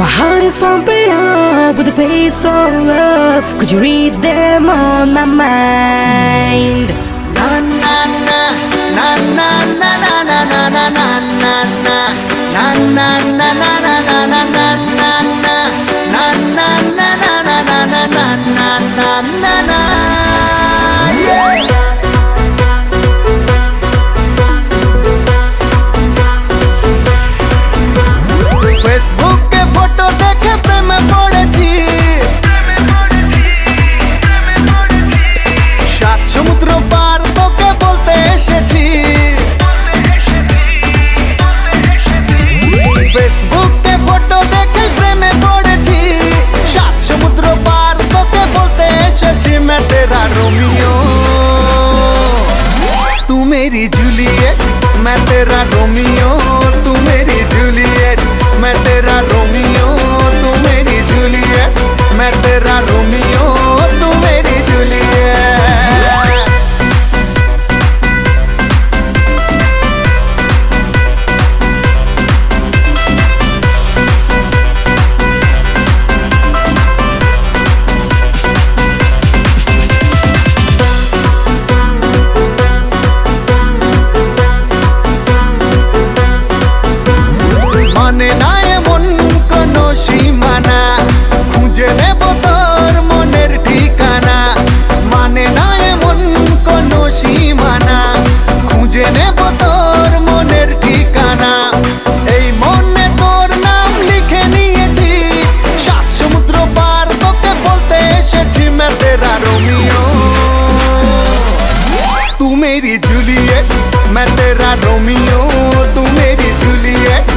My heart is pumping up with the pace of love. Could you read them on my mind? Na na na na na na na na na na na na na na na na era Romeo मेरी Juliet मैं तेरा Romeo तू मेरी Juliet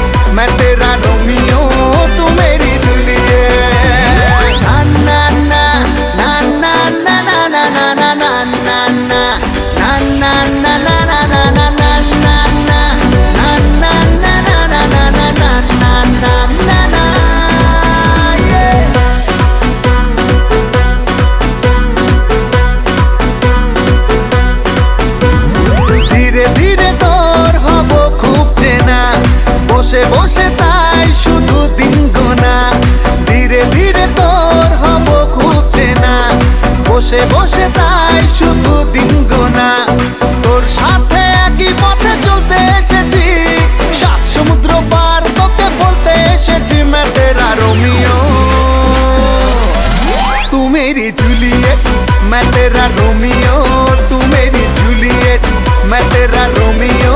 বসে তাই শুধু দিন গোনা তোর সাথে একই পথে চলতে এসেছি, সাত সমুদ্র পার তোকে বলতে এসেছি ম্যাথেরা রোমিও তুমেরই জুলিয়েট ম্যাথেরা রোমিও তুমেরই জুলিয়েট ম্যাথেরা রোমিও